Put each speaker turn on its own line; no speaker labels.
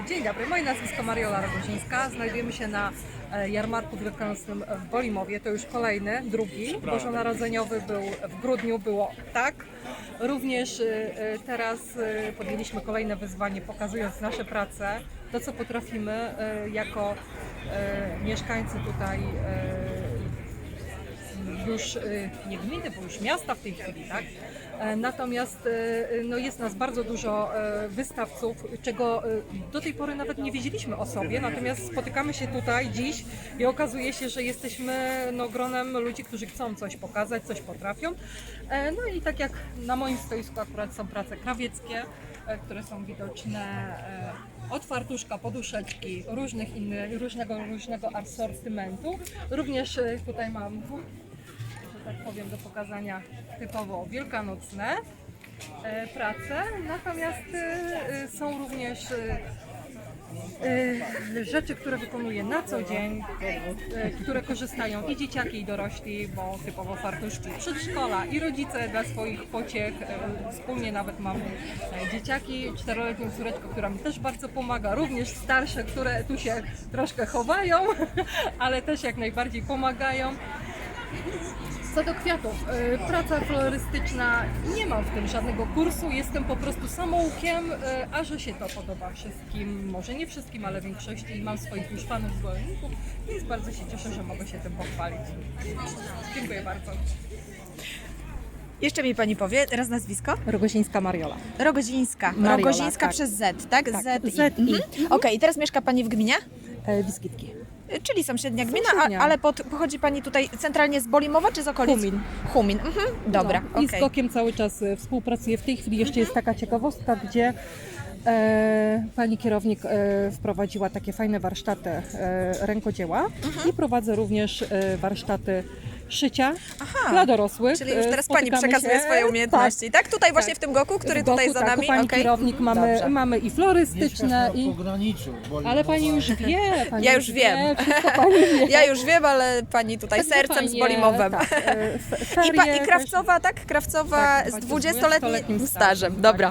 Dzień dobry, moje nazwisko Mariola Rogozińska. Znajdujemy się na e, jarmarku wielkanocnym w Bolimowie. To już kolejny, drugi. Bożonarodzeniowy był w grudniu, było tak. Również e, e, teraz podjęliśmy kolejne wyzwanie, pokazując nasze prace, to co potrafimy jako mieszkańcy tutaj już y, nie gminy, bo już miasta w tej chwili, tak? E, Natomiast y, no jest nas bardzo dużo e, wystawców, czego y, do tej pory nawet nie wiedzieliśmy o sobie, natomiast spotykamy się tutaj dziś i okazuje się, że jesteśmy no, gronem ludzi, którzy chcą coś pokazać, coś potrafią. E, No i tak jak na moim stoisku akurat są prace krawieckie, które są widoczne od fartuszka, poduszeczki, różnych innych, różnego, różnego asortymentu. Również tutaj mam tak powiem, do pokazania typowo wielkanocne e, prace. Natomiast e, e, są również rzeczy, które wykonuję na co dzień, które korzystają i dzieciaki, i dorośli, bo typowo fartuszki przedszkola i rodzice dla swoich pociech. Wspólnie nawet mam dzieciaki, czteroletnią córeczkę, która mi też bardzo pomaga, również starsze, które tu się troszkę chowają, ale też jak najbardziej pomagają. Co do kwiatów, y, praca florystyczna, nie mam w tym żadnego kursu, jestem po prostu samoukiem, y, a że się to podoba wszystkim, może nie wszystkim, ale większości i mam swoich już fanów zwolenników, więc bardzo się cieszę, że mogę się tym pochwalić. Dziękuję bardzo.
Jeszcze mi pani powie, teraz nazwisko?
Rogosińska Mariola.
Rogozińska.
Mariola,
Rogozińska
tak.
przez Z, tak?
Tak,
Z, i.
Z i.
Mhm. Okej, i teraz mieszka pani w gminie?
E, Biskitki.
Czyli sąsiednia gmina,
Sąsiednia.
A, ale pod, pochodzi pani tutaj centralnie z Bolimowa czy z okolic?
Humin.
Humin, mhm. dobra,
No, I z
okej.
Gokiem cały czas e, współpracuję. W tej chwili jeszcze jest taka ciekawostka, gdzie e, pani kierownik e, wprowadziła takie fajne warsztaty e, rękodzieła i prowadzę również e, warsztaty szycia
Aha.
dla dorosłych.
Czyli już
E,
teraz pani
spotykamy
przekazuje
się-
swoje umiejętności, tak? Tutaj właśnie
tak.
w tym Goku, który
w
tutaj za
tak,
nami,
pani
okej?
kierownik mamy,
Dobrze.
mamy i
Mieszkasz
florystyczne
na
i...
pograniczu.
Ale pani już wie. Pani
Ja już wiem.
Wszystko pani wie.
Ja już wiem, ale pani tutaj
Także
sercem z
fajnie,
Bolimowem.
Tak, e, f-
I, pa,
ferie
I
też-
Krawcowa, tak? Krawcowa
Tak,
z
właśnie z
20-letnim
20-letnim
stażem.
stażem,
Dobra.